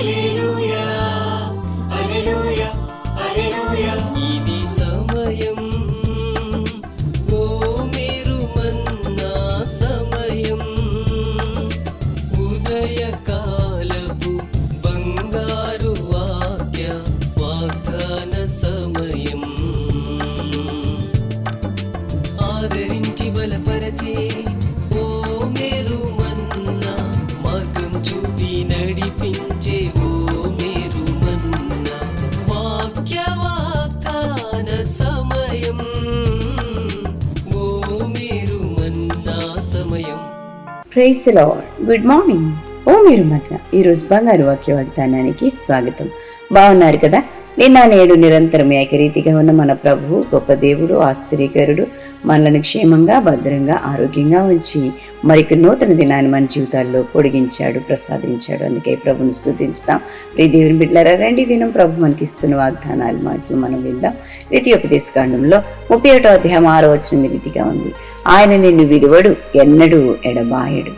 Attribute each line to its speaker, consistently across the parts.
Speaker 1: ఇది
Speaker 2: praise lord good morning ఓ మీరు మధ్య ఈరోజు బంగారు వాక్య వాగ్దానానికి స్వాగతం. బాగున్నారు కదా? నిన్న నేడు నిరంతరం ఏకరీతిగా ఉన్న మన ప్రభువు గొప్ప దేవుడు ఆశ్చర్యకరుడు మనలను క్షేమంగా భద్రంగా ఆరోగ్యంగా ఉంచి మరికి నూతన దినాన్ని మన జీవితాల్లో పొడిగించాడు ప్రసాదించాడు. అందుకే ప్రభుని స్థుతించుతాం. ప్రీ దేవుని బిడ్డలారా రెండు దినం ప్రభు మనకి ఇస్తున్న వాగ్దానాలు మాటలు మనం విందాం. ద్వితీయోపదేశ కాండంలో ముప్పై ఒకటో అధ్యాయం ఆరో వచ్చిన రీతిగా ఉంది. ఆయన నిన్ను విడువడు ఎన్నడూ ఎడబాయడు.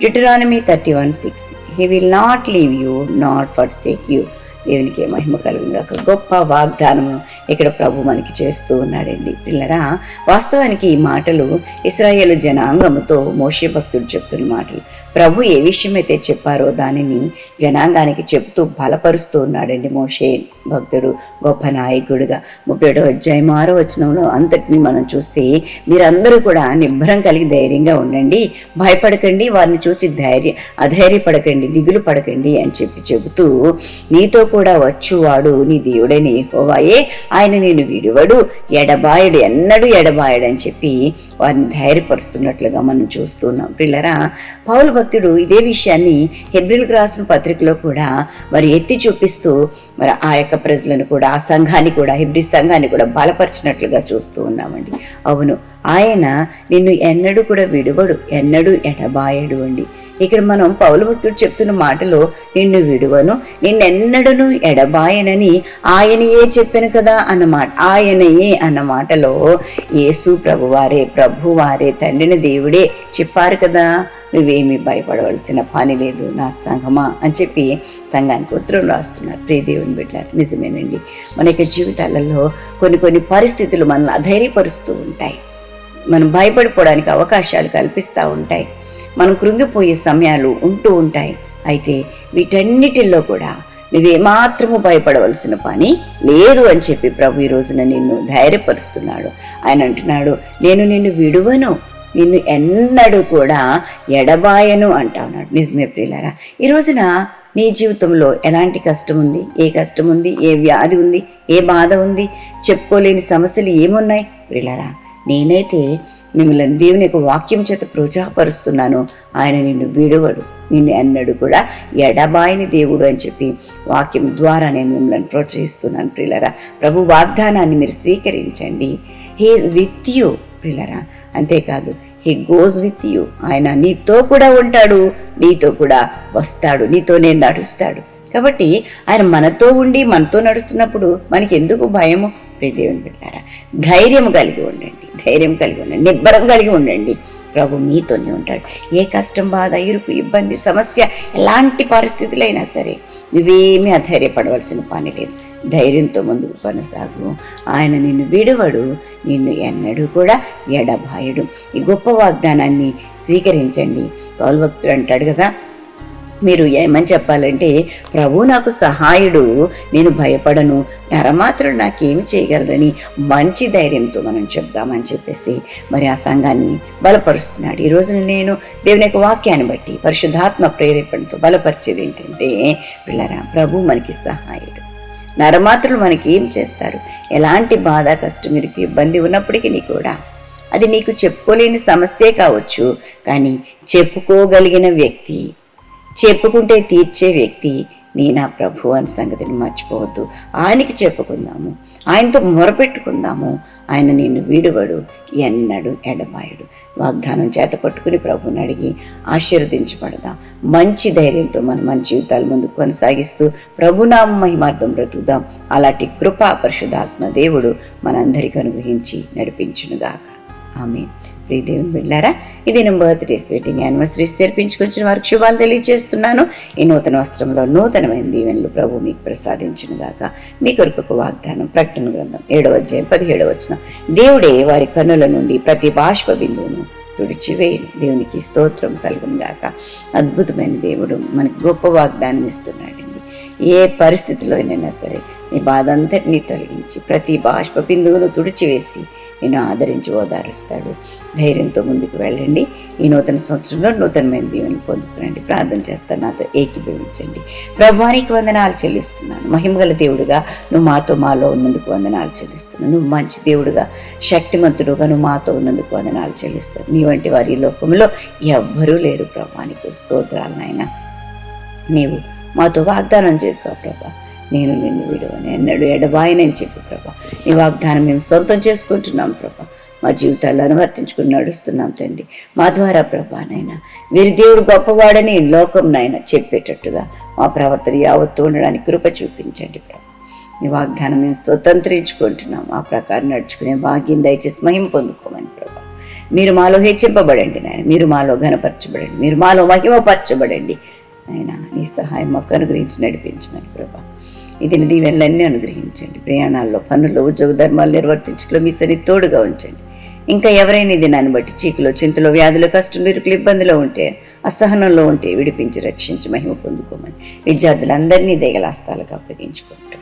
Speaker 2: Deuteronomy thirty one six he will not leave you not forsake you దేవునికి మహిమ కలుగుంది ఒక గొప్ప వాగ్దానము ఇక్కడ ప్రభు మనకి చేస్తూ ఉన్నాడండి. పిల్లరా వాస్తవానికి ఈ మాటలు ఇస్రాయేల్ జనాంగముతో మోషే భక్తుడు చెప్తున్న మాటలు. ప్రభు ఏ విషయమైతే చెప్పారో దానిని జనాంగానికి చెప్తూ బలపరుస్తూ ఉన్నాడండి మోషే భక్తుడు గొప్ప నాయకుడుగా. ముప్పై ఏడో అధ్యాయం ఆరో వచనంలో అంతటిని మనం చూస్తే మీరందరూ కూడా నిబ్బరం కలిగి ధైర్యంగా ఉండండి భయపడకండి వారిని చూసి ధైర్య అధైర్యపడకండి దిగులు పడకండి అని చెప్పి చెబుతూ నీతో కూడా వచ్చువాడు నీ దేవుడని యెహోవాయే ఆయన నేను విడువడు ఎడబాయడు ఎన్నడూ ఎడబాయడు అని చెప్పి వారిని ధైర్యపరుస్తున్నట్లుగా మనం చూస్తున్నాం. పిల్లరా పౌలు భక్తుడు ఇదే విషయాన్ని హెబ్రిల్ రాసిన పత్రికలో కూడా మరి ఎత్తి చూపిస్తూ మరి ఆ యొక్క ప్రజలను కూడా ఆ సంఘాన్ని కూడా హెబ్రి సంఘాన్ని కూడా బలపరిచినట్లుగా చూస్తూ ఉన్నామండి. అవును ఆయన నిన్ను ఎన్నడూ కూడా విడువడు ఎన్నడూ ఎడబాయడు అండి. ఇక్కడ మనం పౌలు భక్తుడు చెప్తున్న మాటలో నిన్ను విడువను నిన్నెన్నడను ఎడబాయనని ఆయనయే చెప్పాను కదా అన్నమాట ఆయనయే అన్న మాటలో యేసు ప్రభువారే ప్రభువారే తండ్రిని దేవుడే చెప్పారు కదా. నువ్వేమీ భయపడవలసిన పని లేదు నా సంఘమా అని చెప్పి సంఘానికి ఉత్తరం రాస్తున్నారు. ప్రియ దేవుని బిడ్డారు నిజమేనండి. మన యొక్క జీవితాలలో కొన్ని కొన్ని పరిస్థితులు మనల్ని అధైర్యపరుస్తూ ఉంటాయి. మనం భయపడిపోవడానికి అవకాశాలు కల్పిస్తూ ఉంటాయి. మనం కృంగిపోయే సమయాలు ఉంటూ ఉంటాయి. అయితే వీటన్నిటిల్లో కూడా నువ్వేమాత్రము భయపడవలసిన పని లేదు అని చెప్పి ప్రభు ఈ రోజున నిన్ను ధైర్యపరుస్తున్నాడు. ఆయన అంటున్నాడు నేను నిన్ను విడువను నిన్ను ఎన్నడూ కూడా ఎడబాయను అంటా ఉన్నాడు నిజమే ప్రియులరా. ఈ రోజున నీ జీవితంలో ఎలాంటి కష్టం ఉంది? ఏ కష్టం ఉంది? ఏ వ్యాధి ఉంది? ఏ బాధ ఉంది? చెప్పుకోలేని సమస్యలు ఏమున్నాయి? ప్రియులారా నేనైతే మిమ్మల్ని దేవుని యొక్క వాక్యం చేత ప్రోత్సాహపరుస్తున్నాను. ఆయన నిన్ను విడవడు. నిన్ను ఎన్నడు కూడా ఎడబాయిని దేవుడు అని చెప్పి వాక్యం ద్వారా నేను మిమ్మల్ని ప్రోత్సహిస్తున్నాను ప్రిలరా ప్రభు వాగ్దానాన్ని మీరు స్వీకరించండి. హీ విత్ యూ ప్రిలరా అంతేకాదు హీ గోస్ విత్ యూ ఆయన నీతో కూడా ఉంటాడు నీతో కూడా వస్తాడు నీతోనే నడుస్తాడు. కాబట్టి ఆయన మనతో ఉండి మనతో నడుస్తున్నప్పుడు మనకి ఎందుకు భయము? ప్రియ పెట్టారా ధైర్యం కలిగి ఉండండి ధైర్యం కలిగి ఉండండి నిబ్బరం కలిగి ఉండండి. ప్రభు మీతోనే ఉంటాడు. ఏ కష్టం బాధ ఇరుకు ఇబ్బంది సమస్య ఎలాంటి పరిస్థితులైనా సరే నువ్వేమీ అధైర్యపడవలసిన పని లేదు. ధైర్యంతో ముందుకు కొనసాగు. ఆయన నిన్ను విడువడు. నిన్ను ఎన్నడూ కూడా ఎడబాయడు. ఈ గొప్ప వాగ్దానాన్ని స్వీకరించండి. పౌలు భక్తుడు అంటాడు కదా మీరు ఏమని చెప్పాలంటే ప్రభు నాకు సహాయుడు నేను భయపడను. నరమాత్రుడు నాకేమి చేయగలరని మంచి ధైర్యంతో మనం చెప్దామని చెప్పేసి మరి ఆ సంఘాన్ని బలపరుస్తున్నాడు. ఈ రోజున నేను దేవుని యొక్క వాక్యాన్ని బట్టి పరిశుద్ధాత్మ ప్రేరేపణతో బలపరిచేది ఏంటంటే పిల్లరా ప్రభు మనకి సహాయుడు. నరమాత్రులు మనకి ఏం చేస్తారు? ఎలాంటి బాధ కష్టం ఇరుకు ఇబ్బంది ఉన్నప్పటికీ కూడా. అది నీకు చెప్పుకోలేని సమస్యే కావచ్చు కానీ చెప్పుకోగలిగిన వ్యక్తి చెప్పుకుంటే తీర్చే వ్యక్తి నీ నా ప్రభు అని సంగతిని మర్చిపోవద్దు. ఆయనకి చెప్పుకుందాము. ఆయనతో మొరపెట్టుకుందాము. ఆయన నిన్ను వీడువడు ఎన్నడు ఎడమాయుడు వాగ్దానం చేత పట్టుకుని ప్రభుని అడిగి ఆశీర్వదించబడదాం? మంచి ధైర్యంతో మనం మన జీవితాలు ముందు కొనసాగిస్తూ ప్రభునామ మహిమార్థం బ్రతుకుదాం. అలాంటి కృపా పరిశుధాత్మ దేవుడు మనందరికీ అనుగ్రహించి నడిపించునుగాక. ఆమె ప్రియ దేవుని ఇది నేను బర్త్డేస్ వెడ్డింగ్ యానివర్సరీస్ జరిపించుకొచ్చిన వారికి శుభాలు తెలియజేస్తున్నాను. ఈ నూతన వస్త్రంలో నూతనమైన దీవెనలు ప్రభు మీకు ప్రసాదించిన దాకా మీ కొరకు ఒక వాగ్దానం ప్రకటన గ్రంథం ఏడవ అధ్యాయం పదిహేడవ వచ్చిన దేవుడే వారి కన్నుల నుండి ప్రతి బాష్ప బిందువును తుడిచివేయను. దేవునికి స్తోత్రం కలుగును గాక అద్భుతమైన దేవుడు మనకి గొప్ప వాగ్దానం ఇస్తున్నాడండి. ఏ పరిస్థితిలోనైనా సరే నీ బాధ అంతటినీ తొలగించి ప్రతి బాష్ప బిందువును తుడిచివేసి నేను ఆదరించి ఓదారుస్తాడు. ధైర్యంతో ముందుకు వెళ్ళండి. ఈ నూతన సంవత్సరంలో నూతనమైన దీవెని పొందుకునండి. ప్రార్థన చేస్తాను. నాతో ఏకీభవించండి. ప్రభువానికి వందనాలు చెల్లిస్తున్నాను. మహిమగల దేవుడుగా నువ్వు మాతో మాలో ఉన్నందుకు వందనాలు చెల్లిస్తున్నాను. నువ్వు మంచి దేవుడుగా శక్తిమంతుడుగా నువ్వు మాతో ఉన్నందుకు వందనాలు చెల్లిస్తాను నీ వంటి వారి లోకంలో ఎవ్వరూ లేరు. ప్రభానికి స్తోత్రాలు నాయన. నీవు మాతో వాగ్దానం చేస్తావు ప్రభా. నేను నిన్ను విడవని ఎన్నడూ ఎడబాయనని చెప్పి ప్రభా నీ వాగ్దానం మేము సొంతం చేసుకుంటున్నాం ప్రభా. మా జీవితాల్లో అనువర్తించుకుని నడుస్తున్నాం తండ్రి. మా ద్వారా ప్రభా వీరి దేవుడు గొప్పవాడని లోకం నాయన చెప్పేటట్టుగా మా ప్రవర్తన యావత్తు ఉండడానికి కృప చూపించండి ప్రభా. నీ వాగ్దానం మేము స్వతంత్రించుకుంటున్నాం ఆ ప్రకారం నడుచుకునే భాగ్యం దయచేసి మహిమ పొందుకోమని ప్రభా. మీరు మాలో హెచ్చింపబడండి నాయన మీరు మాలో ఘనపరచబడండి మీరు మాలో మహిమపరచబడండి. ఆయన నీ సహాయం మాకు అనుగ్రహించి నడిపించమని ప్రభా. ఇది దీవెనలన్నీ అనుగ్రహించండి. ప్రయాణాల్లో పనులు ఉద్యోగ ధర్మాలు నిర్వర్తించడంలో మీ సరి తోడుగా ఉంచండి. ఇంకా ఎవరైనా ఇది నన్ను బట్టి చీకులో చింతలో వ్యాధులు కష్టం ఇరుకులు ఇబ్బందిలో ఉంటే అసహనంలో ఉంటే విడిపించి రక్షించి మహిమ పొందుకోమని విద్యార్థులందరినీ దయగలాస్తాలకు అప్పగించుకుంటాం.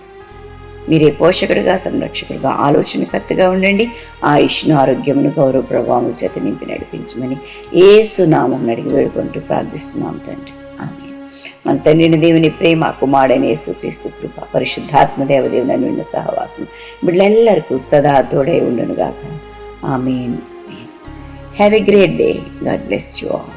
Speaker 2: మీరే పోషకుడుగా సంరక్షకుడుగా ఆలోచనకర్తగా ఉండండి. ఆయుష్ను ఆరోగ్యమును గౌరవ ప్రభావం చేత నింపి నడిపించమని ఏసునామం అడిగి వేడుకుంటూ ప్రార్థిస్తున్నాం తండ్రి. మన తండ్రిని దేవుని ప్రేమ కుమారుడైన యేసుక్రీస్తు కృప పరిశుద్ధాత్మ దేవదేవుని నిన్న సహవాసం. బిడ్డలెల్లరికూ సదా తోడై ఉండునుగాక. Amen. Have a great day God bless you all